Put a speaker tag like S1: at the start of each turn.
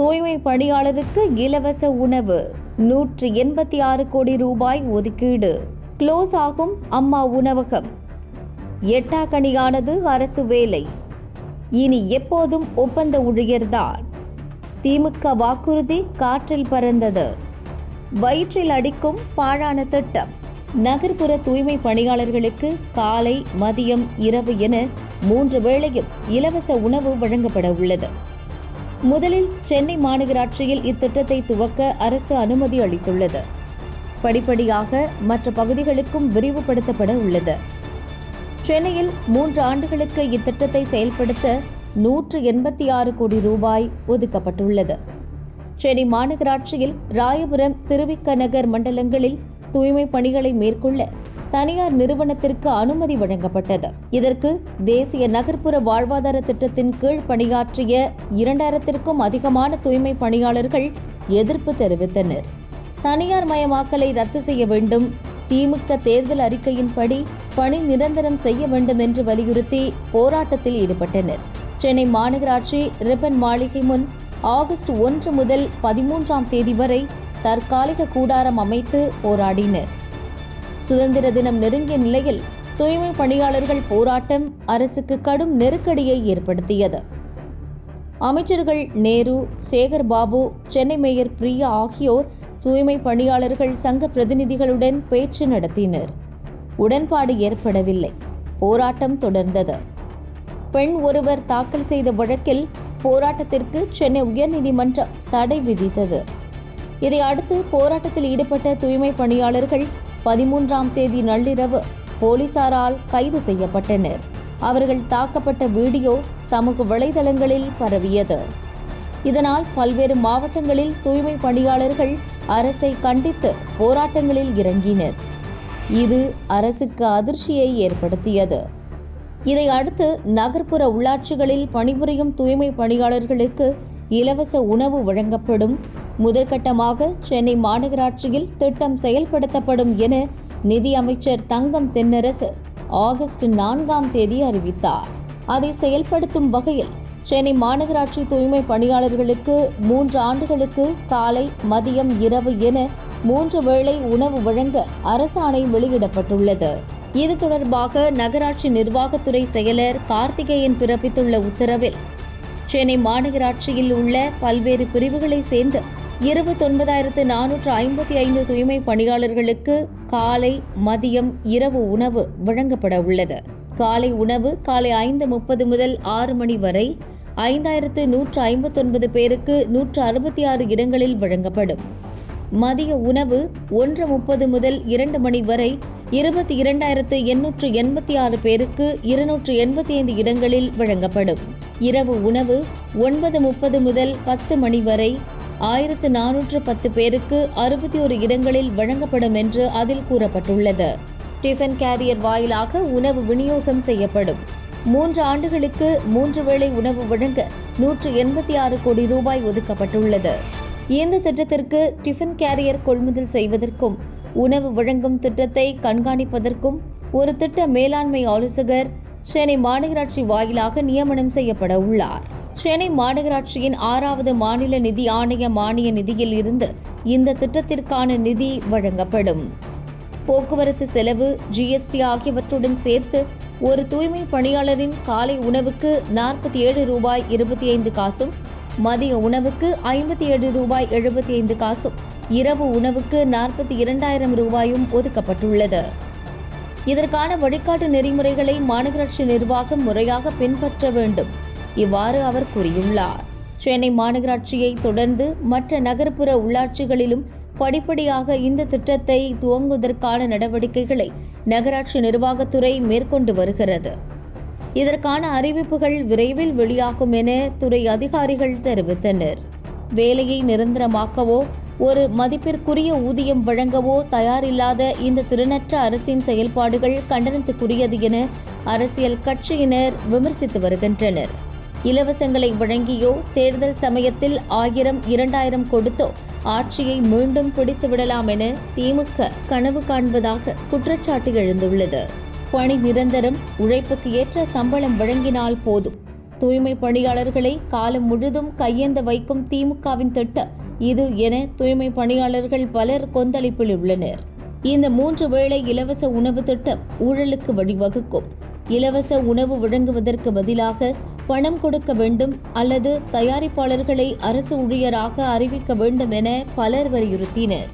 S1: தூய்மை பணியாளருக்கு இலவச உணவு. நூற்றி எண்பத்தி ஆறு கோடி ரூபாய் ஒதுக்கீடு. க்ளோஸ் ஆகும் அம்மா உணவகம். எட்டாக்கணியானது அரசு வேலை. இனி எப்போதும் ஒப்பந்த ஊழியர்தான். திமுக வாக்குறுதி காற்றில் பறந்தது. வயிற்றில் அடிக்கும் பாழான திட்டம். நகர்ப்புற தூய்மை பணியாளர்களுக்கு காலை மதியம் இரவு என மூன்று வேளையும் இலவச உணவு வழங்கப்பட உள்ளது. முதலில் சென்னை மாநகராட்சியில் இத்திட்டத்தை துவக்க அரசு அனுமதி அளித்துள்ளது. படிப்படியாக மற்ற பகுதிகளுக்கும் விரிவுபடுத்தப்பட உள்ளது. சென்னையில் மூன்று ஆண்டுகளுக்கு இத்திட்டத்தை செயல்படுத்த நூற்று எண்பத்தி ஆறு கோடி ரூபாய் ஒதுக்கப்பட்டுள்ளது. சென்னை மாநகராட்சியில் ராயபுரம் திருவிக்கநகர் மண்டலங்களில் தூய்மை பணிகளை மேற்கொள்ள தனியார் நிறுவனத்திற்கு அனுமதி வழங்கப்பட்டது. இதற்கு தேசிய நகர்ப்புற வாழ்வாதார திட்டத்தின் கீழ் பணியாற்றிய இரண்டாயிரத்திற்கும் அதிகமான தூய்மை பணியாளர்கள் எதிர்ப்பு தெரிவித்தனர். தனியார் மயமாக்கலை ரத்து செய்ய வேண்டும். திமுக தேர்தல் அறிக்கையின்படி பணி நிரந்தரம் செய்ய வேண்டும் என்று வலியுறுத்தி போராட்டத்தில் ஈடுபட்டனர். சென்னை மாநகராட்சி ரிப்பன் மாளிகை முன் ஆகஸ்ட் ஒன்று முதல் பதிமூன்றாம் தேதி வரை தற்காலிக கூடாரம் அமைத்து போராடினர். சுதந்திர தினம் நெருங்கிய நிலையில் தூய்மை பணியாளர்கள் போராட்டம் அரசுக்கு கடும் நெருக்கடியை ஏற்படுத்தியது. அமைச்சர்கள் நேரு சேகர் பாபு சென்னை மேயர் பிரியா ஆகியோர் தூய்மை பணியாளர்கள் சங்க பிரதிநிதிகளுடன் பேச்சு நடத்தினர். உடன்பாடு ஏற்படவில்லை. போராட்டம் தொடர்ந்தது. பெண் ஒருவர் தாக்கல் செய்த வழக்கில் போராட்டத்திற்கு சென்னை உயர்நீதிமன்றம் தடை விதித்தது. இதை அடுத்து போராட்டத்தில் ஈடுபட்ட தூய்மை பணியாளர்கள் பதிமூன்றாம் தேதி நள்ளிரவு போலீசாரால் கைது செய்யப்பட்டனர். அவர்கள் தாக்கப்பட்ட வீடியோ சமூக வலைதளங்களில் பரவியது. இதனால் பல்வேறு மாவட்டங்களில் தூய்மை பணியாளர்கள் அரசை கண்டித்து போராட்டங்களில் இறங்கினர். இது அரசுக்கு அதிர்ச்சியை ஏற்படுத்தியது. இதை அடுத்து நகர்ப்புற உள்ளாட்சிகளில் பணிபுரியும் தூய்மை பணியாளர்களுக்கு இலவச உணவு வழங்கப்படும். முதற்கட்டமாக சென்னை மாநகராட்சியில் திட்டம் செயல்படுத்தப்படும் என நிதி அமைச்சர் தங்கம் தென்னரசு ஆகஸ்ட் நான்காம் தேதி அறிவித்தார். அதை செயல்படுத்தும் வகையில் சென்னை மாநகராட்சி தூய்மை பணியாளர்களுக்கு மூன்று ஆண்டுகளுக்கு காலை மதியம் இரவு என மூன்று வேளை உணவு வழங்க அரசாணை வெளியிடப்பட்டுள்ளது. இது தொடர்பாக நகராட்சி நிர்வாகத்துறை செயலர் கார்த்திகேயன் பிறப்பித்துள்ள உத்தரவில் சென்னை மாநகராட்சியில் உள்ள பல்வேறு பிரிவுகளை சேர்ந்த இருபத்தொன்பதாயிரத்து நானூற்று ஐம்பத்தி ஐந்து தூய்மை பணியாளர்களுக்கு காலை மதியம் இரவு உணவு வழங்கப்பட உள்ளது. காலை உணவு காலை ஐந்து முப்பது முதல் ஆறு மணி வரை ஐந்தாயிரத்து நூற்று ஐம்பத்தொன்பது பேருக்கு நூற்று அறுபத்தி ஆறு இடங்களில் வழங்கப்படும். மதிய உணவு ஒன்று முப்பது முதல் இரண்டு மணி வரை இருபத்தி இரண்டாயிரத்து எண்ணூற்று எண்பத்தி ஆறு பேருக்கு இருநூற்று எண்பத்தி ஐந்து இடங்களில் வழங்கப்படும். இரவு உணவு ஒன்பது முப்பது முதல் பத்து மணி வரை ஆயிரத்து நானூற்று பத்து பேருக்கு அறுபத்தி ஒரு இடங்களில் வழங்கப்படும் என்று அதில் கூறப்பட்டுள்ளது. டிஃபன் கேரியர் வாயிலாக உணவு விநியோகம் செய்யப்படும். மூன்று ஆண்டுகளுக்கு மூன்று வேளை உணவு வழங்க நூற்று எண்பத்தி ஆறு கோடி ரூபாய் ஒதுக்கப்பட்டுள்ளது. இந்த திட்டத்திற்கு டிஃபன் கேரியர் கொள்முதல் செய்வதற்கும் உணவு வழங்கும் திட்டத்தை கண்காணிப்பதற்கும் ஒரு திட்ட மேலாண்மை ஆலோசகர் சென்னை மாநகராட்சி வாயிலாக நியமனம் செய்யப்பட உள்ளார். சென்னை மாநகராட்சியின் ஆறாவது மாநில நிதி ஆணைய மானிய நிதியில் இருந்து இந்த திட்டத்திற்கான நிதி வழங்கப்படும். போக்குவரத்து செலவு ஜிஎஸ்டி ஆகியவற்றுடன் சேர்த்து ஒரு தூய்மை பணியாளரின் காலை உணவுக்கு நாற்பத்தி ஏழு ரூபாய் இருபத்தி ஐந்து காசும் மதிய உணவுக்கு ஐம்பத்தி ஏழு ரூபாய் எழுபத்தி ஐந்து காசும் இரவு உணவுக்கு நாற்பத்தி இரண்டாயிரம் ரூபாயும் ஒதுக்கப்பட்டுள்ளது. இதற்கான வழிகாட்டு நெறிமுறைகளை மாநகராட்சி நிர்வாகம் முறையாக பின்பற்ற வேண்டும் இவ்வாறு அவர் கூறியுள்ளார். சென்னை மாநகராட்சியை தொடர்ந்து மற்ற நகர்ப்புற உள்ளாட்சிகளிலும் படிப்படியாக இந்த திட்டத்தை துவங்குவதற்கான நடவடிக்கைகளை நகராட்சி நிர்வாகத்துறை மேற்கொண்டு வருகிறது. இதற்கான அறிவிப்புகள் விரைவில் வெளியாகும் என துறை அதிகாரிகள் தெரிவித்தனர். வேலையை நிரந்தரமாக்கவோ ஒரு மதிப்பிற்குரிய ஊதியம் வழங்கவோ தயாரில்லாத இந்த திறனற்ற அரசின் செயல்பாடுகள் கண்டனத்துக்குரியது என அரசியல் கட்சியினர் விமர்சித்து வருகின்றனர். இலவசங்களை வழங்கியோ தேர்தல் சமயத்தில் ஆயிரம் இரண்டாயிரம் கொடுத்தோ ஆட்சியை மீண்டும் பிடித்துவிடலாம் என திமுக கனவு காண்பதாக குற்றச்சாட்டு எழுந்துள்ளது. பணி நிரந்தரம் உழைப்புக்கு ஏற்ற சம்பளம் வழங்கினால் போதும். தூய்மை பணியாளர்களை காலம் முழுதும் கையேந்த வைக்கும் திமுகவின் திட்டம் இது என தூய்மை பணியாளர்கள் பலர் கொந்தளிப்பில் உள்ளனர். இந்த மூன்று வேளை இலவச உணவு திட்டம் ஊழலுக்கு வழிவகுக்கும். இலவச உணவு வழங்குவதற்கு பதிலாக பணம் கொடுக்க வேண்டும் அல்லது தயாரிப்பாளர்களை அரசு ஊழியராக அறிவிக்க வேண்டும் என பலர் வலியுறுத்தினர்.